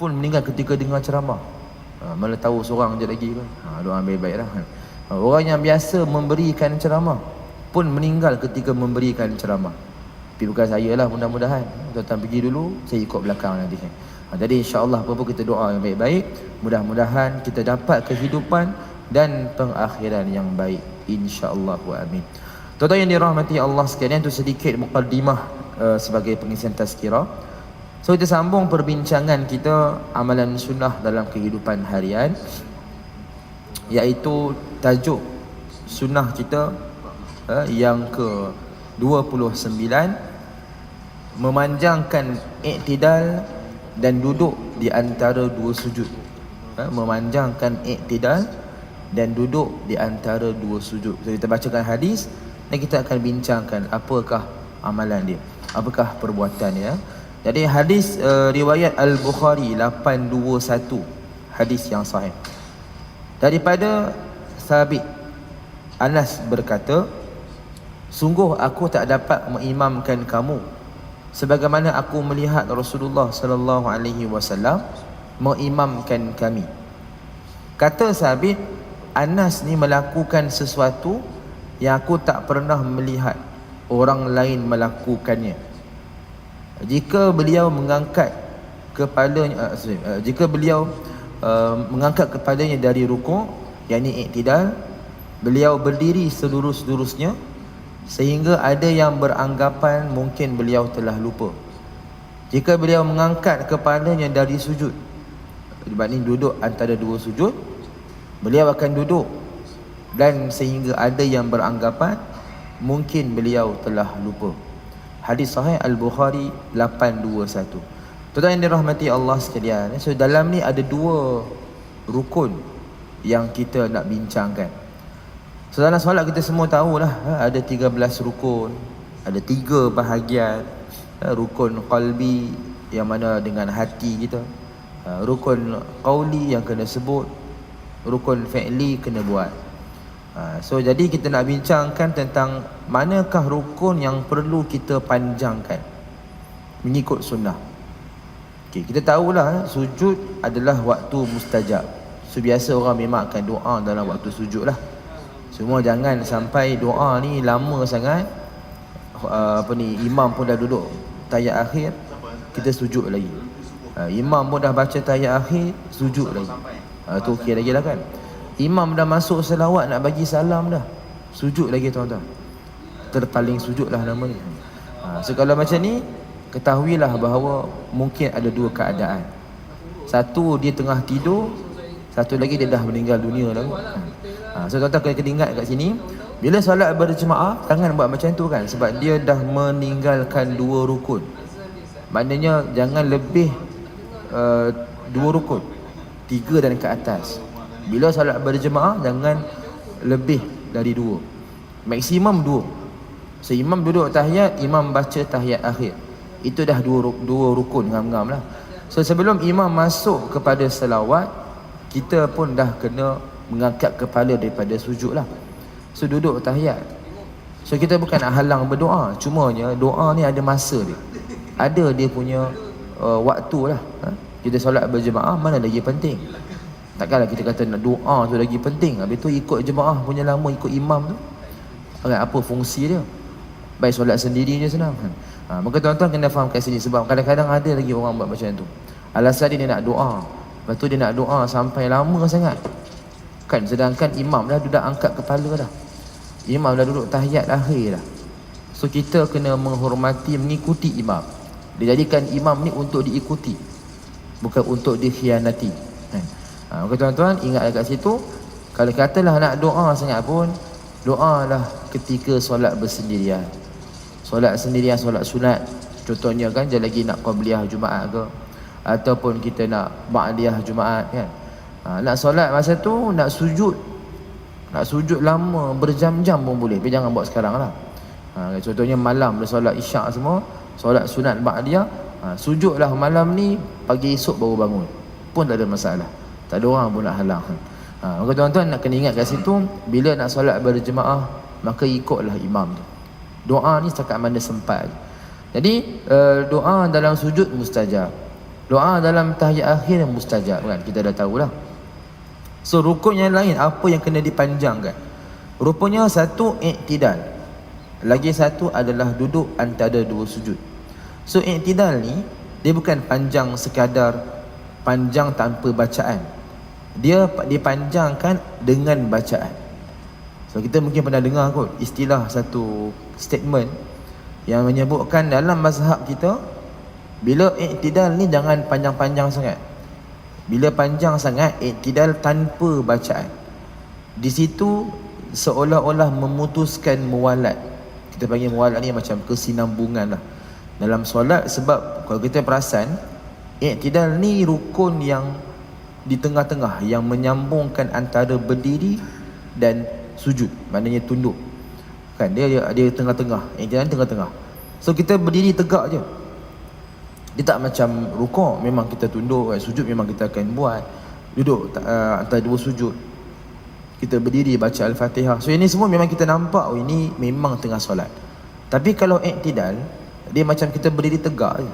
pun meninggal ketika dengar ceramah. Ha, malah tahu seorang je lagi kan. Ha, doa baik-baik lah. Ha, orang yang biasa memberikan ceramah pun meninggal ketika memberikan ceramah. Tapi bukan saya lah mudah-mudahan. Tuan-tuan pergi dulu, saya ikut belakang nanti. Ha, jadi insyaAllah apa-apa kita doa yang baik-baik. Mudah-mudahan kita dapat kehidupan dan pengakhiran yang baik. InsyaAllah wa amin. Tuan-tuan yang dirahmati Allah sekalian itu sedikit mukaddimah uh, sebagai pengisian tazkirah. So kita sambung perbincangan kita amalan sunnah dalam kehidupan harian iaitu tajuk sunnah kita uh, yang ke 29 memanjangkan iktidal dan duduk di antara dua sujud. Uh, memanjangkan iktidal dan duduk di antara dua sujud. So kita bacakan hadis dan kita akan bincangkan apakah amalan dia apakah perbuatan dia jadi hadis uh, riwayat al-bukhari 821 hadis yang sahih daripada sabit Anas berkata sungguh aku tak dapat mengimamkan kamu sebagaimana aku melihat Rasulullah sallallahu alaihi wasallam mengimamkan kami kata sabit Anas ni melakukan sesuatu yang aku tak pernah melihat orang lain melakukannya. Jika beliau mengangkat kepalanya, uh, uh, jika beliau uh, mengangkat kepalanya dari rukuk, yakni iktidal, beliau berdiri selurus-lurusnya sehingga ada yang beranggapan mungkin beliau telah lupa. Jika beliau mengangkat kepalanya dari sujud, sebab ni duduk antara dua sujud, beliau akan duduk dan sehingga ada yang beranggapan mungkin beliau telah lupa. Hadis sahih Al-Bukhari 821. Tuan-tuan yang dirahmati Allah sekalian, so dalam ni ada dua rukun yang kita nak bincangkan. So dalam solat kita semua tahulah ha, ada 13 rukun, ada tiga bahagian. Ha, rukun qalbi yang mana dengan hati kita. Rukun qauli yang kena sebut, rukun fi'li kena buat. Ha, so jadi kita nak bincangkan tentang manakah rukun yang perlu kita panjangkan mengikut sunnah. Okay, kita tahulah sujud adalah waktu mustajab. So biasa orang memang akan doa dalam waktu sujud lah. Semua jangan sampai doa ni lama sangat. Uh, apa ni imam pun dah duduk tayat akhir kita sujud lagi. Uh, imam pun dah baca tayat akhir sujud lagi. Uh, tu okey lagi lah kan. Imam dah masuk selawat nak bagi salam dah. Sujud lagi tuan-tuan. Terpaling sujud lah nama ni. Ha, so kalau macam ni, ketahuilah bahawa mungkin ada dua keadaan. Satu dia tengah tidur, satu lagi dia dah meninggal dunia lah. Ha, so tuan-tuan kena ingat kat sini, bila solat berjemaah, jangan buat macam tu kan. Sebab dia dah meninggalkan dua rukun. Maknanya jangan lebih uh, dua rukun. Tiga dan ke atas. Bila salat berjemaah jangan lebih dari dua. Maksimum dua. So imam duduk tahiyat, imam baca tahiyat akhir. Itu dah dua, dua rukun ngam-ngam lah. So sebelum imam masuk kepada selawat, kita pun dah kena mengangkat kepala daripada sujud lah. So duduk tahiyat. So kita bukan nak halang berdoa. Cumanya doa ni ada masa dia. Ada dia punya uh, waktu lah. Ha? Kita solat berjemaah mana lagi penting. Takkanlah kita kata nak doa tu lagi penting. Habis tu ikut jemaah punya lama ikut imam tu. Okay, apa fungsi dia? Baik solat sendiri je senang. Ha, maka tuan-tuan kena faham kat sini sebab kadang-kadang ada lagi orang buat macam tu. Alasan dia, dia nak doa. Lepas tu dia nak doa sampai lama sangat. Kan sedangkan imam dah duduk angkat kepala dah. Imam dah duduk tahiyat akhir dah. So kita kena menghormati mengikuti imam. Dijadikan imam ni untuk diikuti. Bukan untuk dikhianati. Ha, maka tuan-tuan ingat dekat situ kalau katalah nak doa sangat pun doalah ketika solat bersendirian. Solat sendirian, solat sunat. Contohnya kan dia lagi nak qabliyah Jumaat ke ataupun kita nak ba'diyah Jumaat kan. Ha, nak solat masa tu nak sujud nak sujud lama berjam-jam pun boleh tapi jangan buat sekarang lah ha, contohnya malam dah solat isyak semua solat sunat ba'diyah ha, sujudlah malam ni pagi esok baru bangun pun tak ada masalah tak ada orang pun nak halang. Ha, maka tuan-tuan nak kena ingat kat situ, bila nak solat berjemaah, maka ikutlah imam tu. Doa ni setakat mana sempat. Jadi, uh, doa dalam sujud mustajab. Doa dalam tahiyat akhir mustajab kan kita dah tahulah. So rukun yang lain apa yang kena dipanjangkan? Rupanya satu iktidal. Lagi satu adalah duduk antara dua sujud. So iktidal ni dia bukan panjang sekadar panjang tanpa bacaan. Dia dipanjangkan dengan bacaan. So kita mungkin pernah dengar kot istilah satu statement yang menyebutkan dalam mazhab kita bila iktidal ni jangan panjang-panjang sangat. Bila panjang sangat iktidal tanpa bacaan. Di situ seolah-olah memutuskan muwalat. Kita panggil muwalat ni macam kesinambungan lah. Dalam solat sebab kalau kita perasan iktidal ni rukun yang di tengah-tengah yang menyambungkan antara berdiri dan sujud. Maknanya tunduk. Kan dia dia, dia tengah-tengah. Iktidal tengah-tengah. So kita berdiri tegak je. Dia tak macam rukuk memang kita tunduk, eh, sujud memang kita akan buat. Duduk uh, antara dua sujud. Kita berdiri baca Al-Fatihah. So ini semua memang kita nampak oh ini memang tengah solat. Tapi kalau iktidal, dia macam kita berdiri tegak je.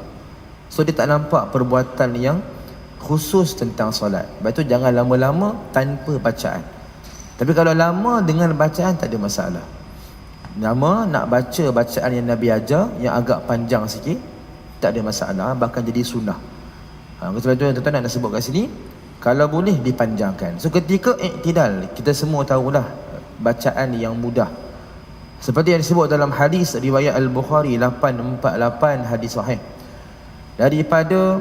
So dia tak nampak perbuatan yang khusus tentang solat. Sebab itu jangan lama-lama tanpa bacaan. Tapi kalau lama dengan bacaan tak ada masalah. Nama nak baca bacaan yang Nabi ajar yang agak panjang sikit tak ada masalah bahkan jadi sunnah. Ha sebab tu tuan-tuan nak sebut kat sini kalau boleh dipanjangkan. So ketika iktidal kita semua tahulah bacaan yang mudah. Seperti yang disebut dalam hadis riwayat Al-Bukhari 848 hadis sahih. Daripada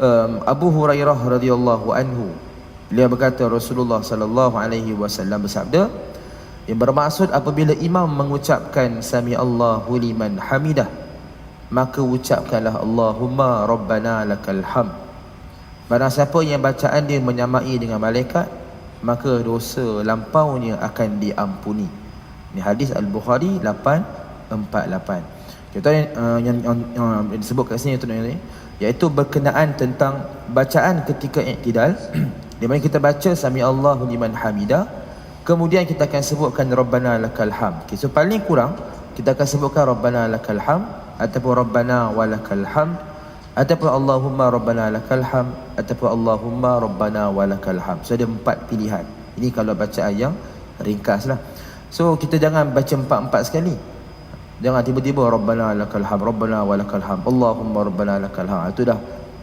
um, Abu Hurairah radhiyallahu anhu beliau berkata Rasulullah sallallahu alaihi wasallam bersabda yang bermaksud apabila imam mengucapkan sami Allahu liman hamidah maka ucapkanlah Allahumma Rabbana lakal ham barang siapa yang bacaan dia menyamai dengan malaikat maka dosa lampaunya akan diampuni. Ini hadis Al-Bukhari 848 kita uh, yang, yang, yang, disebut kat sini tu iaitu berkenaan tentang bacaan ketika iktidal di mana kita baca sami Allahu liman hamida. Kemudian kita akan sebutkan rabbana lakal ham okay, so paling kurang kita akan sebutkan rabbana lakal ham ataupun rabbana walakal hamd ataupun allahumma rabbana lakal hamd ataupun allahumma rabbana walakal hamd. So ada empat pilihan. Ini kalau bacaan yang ringkas lah so kita jangan baca empat-empat sekali jangan tiba-tiba rabbana lakal hamd rabbana walakal hamd allahumma rabbana lakal hamd itu dah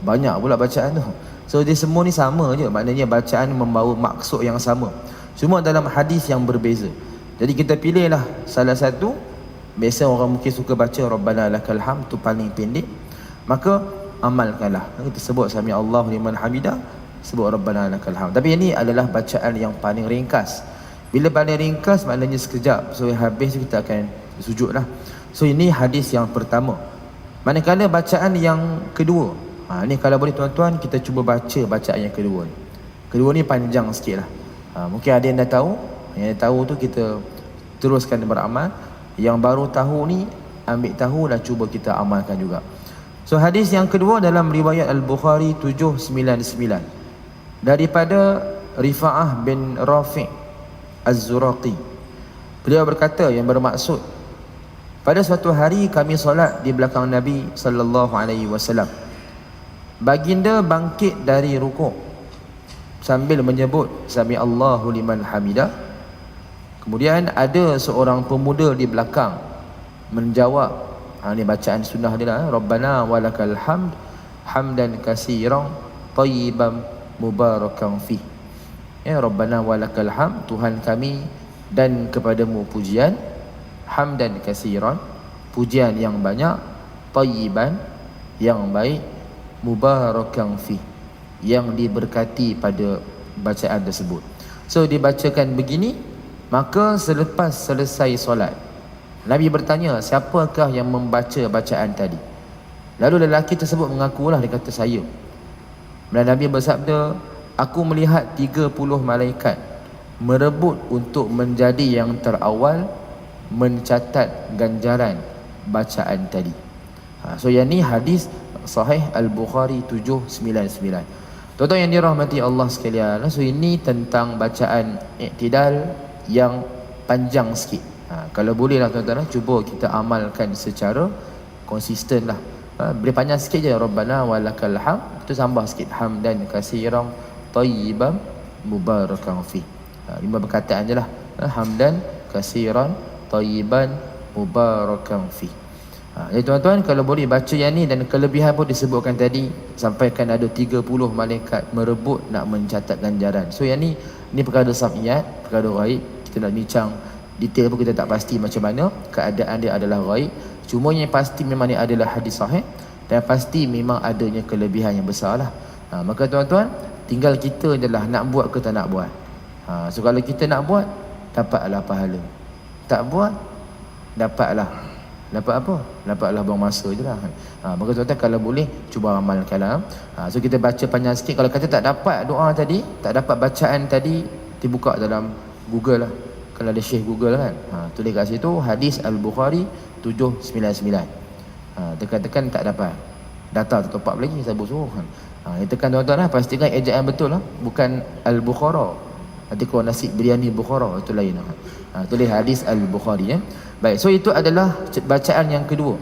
banyak pula bacaan tu so dia semua ni sama je maknanya bacaan membawa maksud yang sama cuma dalam hadis yang berbeza jadi kita pilihlah salah satu Biasa orang mungkin suka baca Rabbana lakal ham tu paling pendek. Maka amalkanlah. Kita sebut sami Allah liman hamida sebut Rabbana lakal ham. Tapi ini adalah bacaan yang paling ringkas. Bila paling ringkas maknanya sekejap. So habis kita akan sujudlah. So ini hadis yang pertama. Manakala bacaan yang kedua. Ha, ni kalau boleh tuan-tuan kita cuba baca bacaan yang kedua ni. Kedua ni panjang sikit lah. Ha, mungkin ada yang dah tahu. Yang dah tahu tu kita teruskan beramal yang baru tahu ni ambil tahu dan cuba kita amalkan juga. So hadis yang kedua dalam riwayat Al-Bukhari 799 daripada Rifa'ah bin Rafi' Az-Zuraqi. Beliau berkata yang bermaksud pada suatu hari kami solat di belakang Nabi sallallahu alaihi wasallam. Baginda bangkit dari rukuk sambil menyebut sami Allahu liman hamidah Kemudian ada seorang pemuda di belakang menjawab ha ni bacaan sunnah dia lah Rabbana walakal hamd hamdan katsiran tayyiban mubarakan fi. Ya Rabbana walakal hamd Tuhan kami dan kepadamu pujian hamdan katsiran pujian yang banyak tayyiban yang baik mubarakan fi yang diberkati pada bacaan tersebut. So dibacakan begini Maka selepas selesai solat Nabi bertanya siapakah yang membaca bacaan tadi Lalu lelaki tersebut mengakulah dia kata saya Dan Nabi bersabda Aku melihat 30 malaikat Merebut untuk menjadi yang terawal Mencatat ganjaran bacaan tadi. Ha, So yang ni hadis Sahih Al-Bukhari 799 Tuan-tuan yang dirahmati Allah sekalian So ini tentang bacaan Iktidal yang panjang sikit. Ha, kalau boleh lah tuan-tuan, cuba kita amalkan secara konsisten lah. ha, boleh panjang sikit je rabbana walakal ham tu tambah sikit hamdan kasiran tayyiban mubarakan fi. Ha, lima perkataan je lah. Ha, hamdan kasiran tayyiban mubarakan fi. Ha, jadi tuan-tuan kalau boleh baca yang ni dan kelebihan pun disebutkan tadi sampaikan ada 30 malaikat merebut nak mencatat ganjaran. So yang ni ni perkara samiyat perkara raib kita nak bincang detail pun kita tak pasti macam mana. Keadaan dia adalah raib cuma yang pasti memang ni adalah hadis sahih. Dan pasti memang adanya kelebihan yang besar lah. Ha, maka tuan-tuan tinggal kita adalah nak buat ke tak nak buat. Ha, so kalau kita nak buat dapatlah pahala tak buat dapatlah. Dapat apa? Dapatlah buang masa je lah. Ha, maka tuan-tuan kalau boleh cuba amalkan lah. Ha, so kita baca panjang sikit. Kalau kata tak dapat doa tadi tak dapat bacaan tadi dibuka dalam google lah. Kalau ada syekh google kan. Ha, tulis kat situ hadis al-bukhari 799 ha, tekan-tekan tak dapat. Data tu top up lagi saya suruh kan. Ha, tekan tuan-tuan lah pastikan ejaan betul lah. Bukan Al-Bukhara nanti kalau nasi biryani Bukhara itu lain ha, tulis hadis Al-Bukhari ya. baik so itu adalah bacaan yang kedua.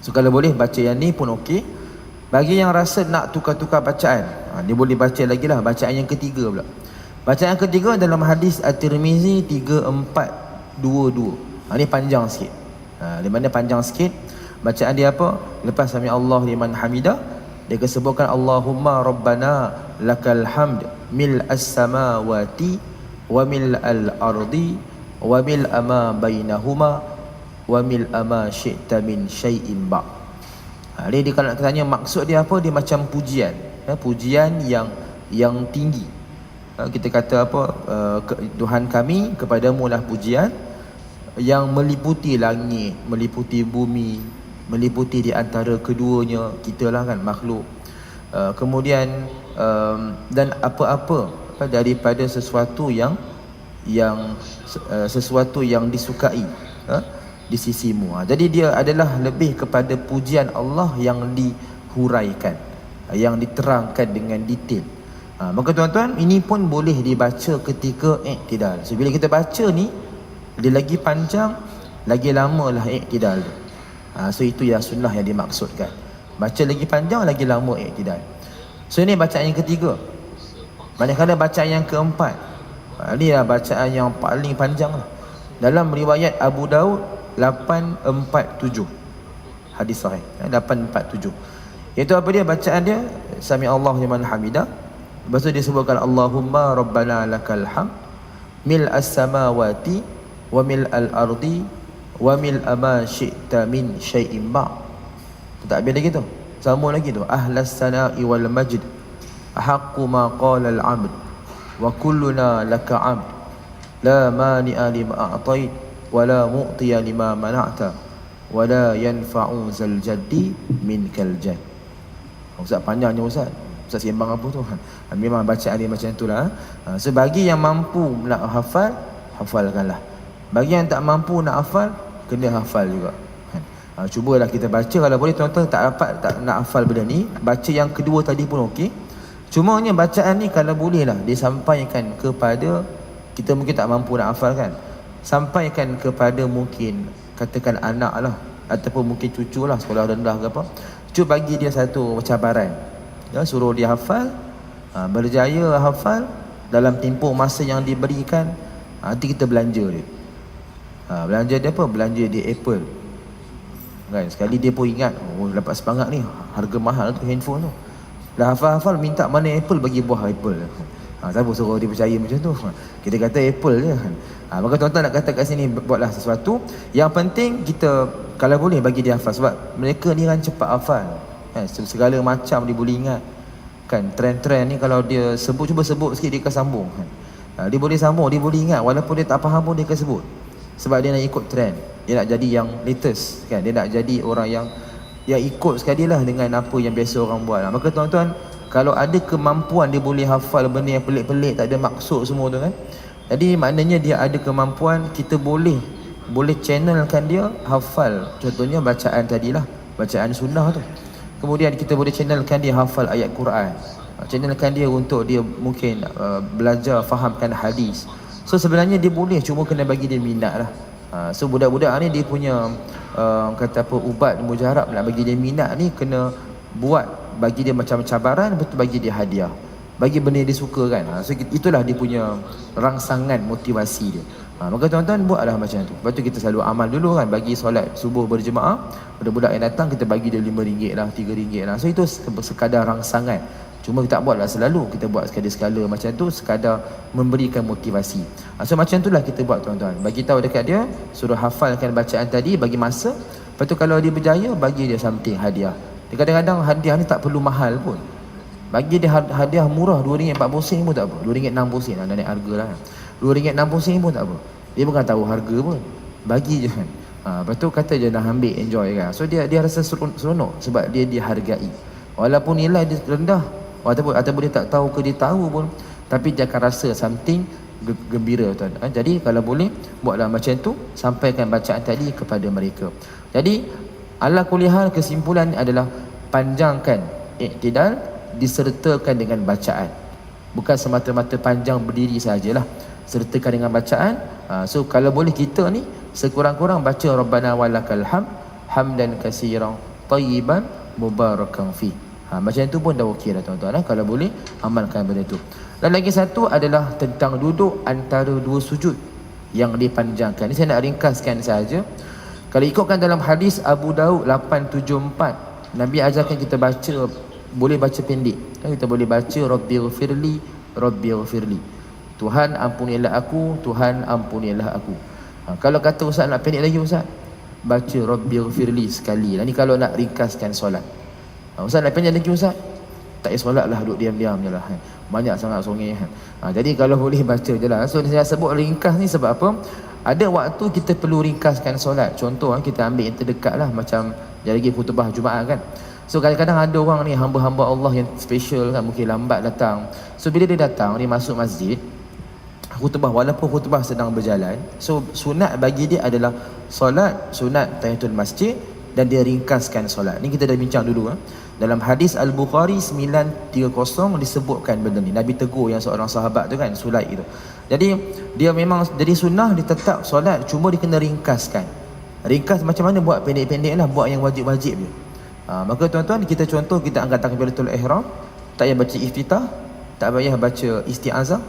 So kalau boleh baca yang ni pun okey. Bagi yang rasa nak tukar-tukar bacaan ha, dia boleh baca lagi lah bacaan yang ketiga pula. Bacaan yang ketiga dalam hadis At-Tirmizi 3422 ha, ni panjang sikit. Ha, di mana panjang sikit? Bacaan dia apa? Lepas sami Allah liman hamidah dia kesebutkan Allahumma rabbana lakal hamd mil as-samawati wa mil al-ardi wa mil ama bainahuma wa mil ama syi'ta min syai'in ba. Ha, dia kalau nak tanya maksud dia apa? Dia macam pujian. Ya, pujian yang yang tinggi. Ha, kita kata apa? Uh, Tuhan kami kepadamu lah pujian yang meliputi langit, meliputi bumi, meliputi di antara keduanya kita lah kan makhluk uh, kemudian um, dan apa-apa daripada sesuatu yang yang uh, sesuatu yang disukai uh, di sisimu uh, jadi dia adalah lebih kepada pujian Allah yang dihuraikan uh, yang diterangkan dengan detail uh, maka tuan-tuan ini pun boleh dibaca ketika iktidal so bila kita baca ni dia lagi panjang lagi lama lah iktidal tu Ha, so itu yang sunnah yang dimaksudkan. Baca lagi panjang lagi lama iktidal. So ini bacaan yang ketiga. Manakala bacaan yang keempat. Ha, ini lah bacaan yang paling panjang lah. Dalam riwayat Abu Daud 847. Hadis sahih. 847. Ha, Itu apa dia bacaan dia? Sami Allah liman hamidah. Lepas tu disebutkan Allahumma rabbana lakal ham mil as-samawati wa mil al-ardi wa mil ama syi'ta min syai'in ba tak habis lagi tu sama lagi tu ahlas sana'i wal majd haqqu ma qala al 'abd wa kulluna laka 'abd. La mani'a lima a'tait wa la mu'tiya lima mana'ta wa la yanfa'u zal jaddi min kal jadd. Ustaz panjangnya Ustaz. Ustaz sembang apa tu? Ha, Memang bacaan dia macam itulah ha. So bagi yang mampu nak hafal Hafalkanlah. Bagi yang tak mampu nak hafal kena hafal juga? Ha, cubalah kita baca. Kalau boleh tuan-tuan tak dapat tak nak hafal benda ni baca yang kedua tadi pun okey. Cuma hanya bacaan ni kalau boleh lah disampaikan kepada kita mungkin tak mampu nak hafal kan sampaikan kepada mungkin katakan anak lah ataupun mungkin cucu lah sekolah rendah ke apa cuba bagi dia satu cabaran. Ya, suruh dia hafal ha, berjaya hafal dalam tempoh masa yang diberikan ha, nanti kita belanja dia. Ha, belanja dia apa? Belanja dia Apple kan? Sekali dia pun ingat oh dapat semangat ni harga mahal tu handphone tu. Dah hafal-hafal minta mana Apple bagi buah Apple. Ha, siapa suruh dia percaya macam tu? Kita kata Apple je kan? Ha, maka tuan-tuan nak kata kat sini buatlah sesuatu. Yang penting kita kalau boleh bagi dia hafal sebab mereka ni kan cepat hafal kan? Segala macam dia boleh ingat kan? Trend-trend ni kalau dia sebut cuba sebut sikit dia akan sambung kan? Ha, dia boleh sambung dia boleh ingat. Walaupun dia tak faham pun dia akan sebut sebab dia nak ikut trend. Dia nak jadi yang latest kan? Dia nak jadi orang yang yang ikut sekali lah dengan apa yang biasa orang buat. Maka tuan-tuan kalau ada kemampuan dia boleh hafal benda yang pelik-pelik tak ada maksud semua tu kan? Jadi maknanya dia ada kemampuan kita boleh boleh channelkan dia hafal. Contohnya bacaan tadilah bacaan sunnah tu. Kemudian kita boleh channelkan dia hafal ayat Quran. Channelkan dia untuk dia mungkin uh, belajar fahamkan hadis So sebenarnya dia boleh cuma kena bagi dia minat lah. Ha, so budak-budak ni dia punya uh, kata apa ubat mujarab nak bagi dia minat ni kena buat bagi dia macam cabaran betul bagi dia hadiah. Bagi benda dia suka kan. Ha, so itulah dia punya rangsangan motivasi dia. Ha, maka tuan-tuan buatlah macam tu. Lepas tu kita selalu amal dulu kan. Bagi solat subuh berjemaah budak-budak yang datang kita bagi dia RM5 lah RM3 lah. So itu sekadar rangsangan Cuma kita tak buatlah selalu. Kita buat sekali-sekala macam tu Sekadar memberikan motivasi. Ha, So macam itulah kita buat tuan-tuan. Bagi tahu dekat dia Suruh hafalkan bacaan tadi Bagi masa. Lepas tu kalau dia berjaya Bagi dia something hadiah. Kadang-kadang hadiah ni tak perlu mahal pun. Bagi dia hadiah murah RM2.40 sen pun tak apa. RM2.60 sen Dah naik harga lah. RM2.60 sen pun tak apa. Dia bukan tahu harga pun. Bagi je kan. Ha, Lepas tu kata je nak ambil enjoy kan. So dia dia rasa seronok Sebab dia dihargai. Walaupun nilai dia rendah ataupun ataupun dia tak tahu ke dia tahu pun. Tapi dia akan rasa something gembira tuan. Ha? jadi kalau boleh buatlah macam tu sampaikan bacaan tadi kepada mereka. Jadi ala kuliah kesimpulan adalah panjangkan iktidal disertakan dengan bacaan. Bukan semata-mata panjang berdiri sajalah sertakan dengan bacaan. Ha, so kalau boleh kita ni sekurang-kurang baca rabbana walakal ham hamdan katsiran tayyiban mubarakan fi Ha, macam itu pun dah okey dah tuan-tuan. Eh? Kalau boleh, amalkan benda itu. Dan lagi satu adalah tentang duduk antara dua sujud yang dipanjangkan. Ini saya nak ringkaskan saja. Kalau ikutkan dalam hadis Abu Daud 874, Nabi ajarkan kita baca, boleh baca pendek. Kan kita boleh baca, Rabbi ghafirli, Rabbi ghafirli. Tuhan ampunilah aku, Tuhan ampunilah aku. Ha, kalau kata Ustaz nak pendek lagi Ustaz, baca Rabbi ghafirli sekali. Ini kalau nak ringkaskan solat. Ha, Ustaz nak panjang lagi Ustaz? Tak payah solat lah duduk diam-diam je lah. Ha. Banyak sangat songeh. Ha. ha. jadi kalau boleh baca je lah. So saya sebut ringkas ni sebab apa? Ada waktu kita perlu ringkaskan solat. Contoh kita ambil yang terdekat lah. Macam jadi lagi khutbah Jumaat kan. So kadang-kadang ada orang ni hamba-hamba Allah yang special kan. Mungkin lambat datang. So bila dia datang, dia masuk masjid. Khutbah walaupun khutbah sedang berjalan. So sunat bagi dia adalah solat, sunat tahiyatul masjid dan dia ringkaskan solat. Ni kita dah bincang dulu. Ha. Dalam hadis Al-Bukhari 930 disebutkan benda ni. Nabi tegur yang seorang sahabat tu kan, Sulaik itu. Jadi dia memang jadi sunnah dia tetap solat cuma dia kena ringkaskan. Ringkas macam mana buat pendek-pendek lah, buat yang wajib-wajib je. Ha, maka tuan-tuan kita contoh kita angkat takbiratul ihram, tak payah baca iftitah, tak payah baca isti'azah,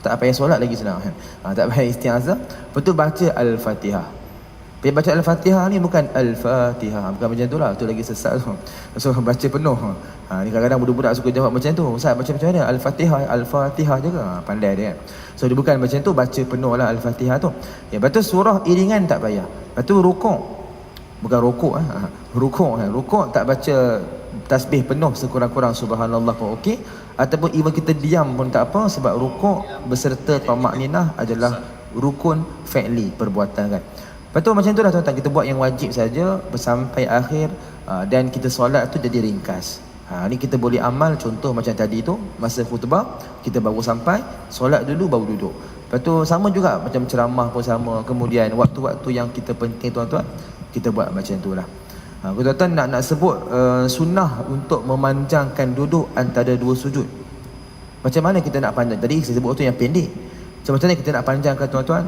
tak payah solat lagi senang kan. Ha, tak payah isti'azah, betul baca al-Fatihah. Dia baca Al-Fatihah ni bukan Al-Fatihah. Bukan macam tu lah. Tu lagi sesat tu. So baca penuh. Ha, Ni kadang-kadang budak-budak suka jawab macam tu. Ustaz baca macam mana? Al-Fatihah Al-Fatihah je ke? Ha, Pandai dia. So dia bukan macam tu. Baca penuh lah Al-Fatihah tu. Ya betul surah iringan tak payah. Lepas tu rukuk. Bukan rukuk eh. Ha, rukuk eh. Rukuk tak baca Tasbih penuh sekurang-kurang Subhanallah pun okey. Ataupun even kita diam pun tak apa Sebab rukuk Beserta tamak ninah adalah Rukun fa'li perbuatan kan Lepas tu macam tu lah tuan-tuan Kita buat yang wajib saja Sampai akhir uh, Dan kita solat tu jadi ringkas. Ha, Ni kita boleh amal contoh macam tadi tu Masa khutbah Kita baru sampai Solat dulu baru duduk. Lepas tu sama juga Macam ceramah pun sama. Kemudian waktu-waktu yang kita penting tuan-tuan Kita buat macam tu lah. Ha, Tuan-tuan nak, nak sebut uh, Sunnah untuk memanjangkan duduk Antara dua sujud? Macam mana kita nak panjang? Tadi saya sebut tu yang pendek. Macam mana kita nak panjangkan tuan-tuan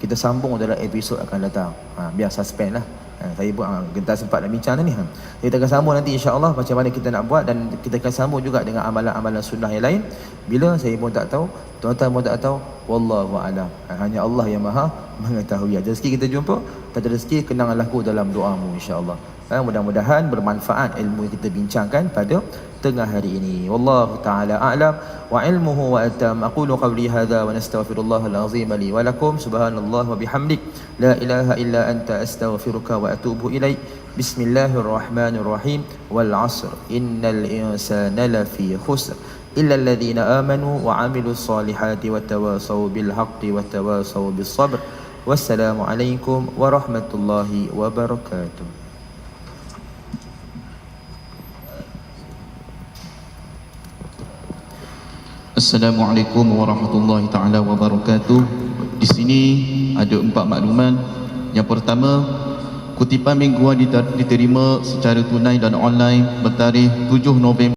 kita sambung dalam episod akan datang. Ha, biar suspend lah. Ha, saya pun ha, kita sempat nak bincang ni. Ha. Kita akan sambung nanti insya-Allah macam mana kita nak buat dan kita akan sambung juga dengan amalan-amalan sunnah yang lain. Bila saya pun tak tahu, tuan-tuan pun tak tahu, wallahu a'lam. Ha, hanya Allah yang Maha mengetahui. Ada rezeki kita jumpa, tak ada rezeki kenanglah aku dalam doamu insya-Allah. Ha, mudah-mudahan bermanfaat ilmu yang kita bincangkan pada tengah hari ini. Wallahu taala a'lam wa ilmuhu wa atam. Aqulu qawli hadha wa nastaghfirullahal azim li wa lakum. Subhanallah wa bihamdik. La ilaha illa anta astaghfiruka wa atubu ilaik. Bismillahirrahmanirrahim. Wal 'asr. Innal insana lafi khusr. إلا الذين آمنوا وعملوا الصالحات وتواصوا بالحق وتواصوا بالصبر والسلام عليكم ورحمة الله وبركاته Assalamualaikum warahmatullahi taala wabarakatuh. Di sini ada empat makluman. Yang pertama, kutipan mingguan diterima secara tunai dan online bertarikh 7 November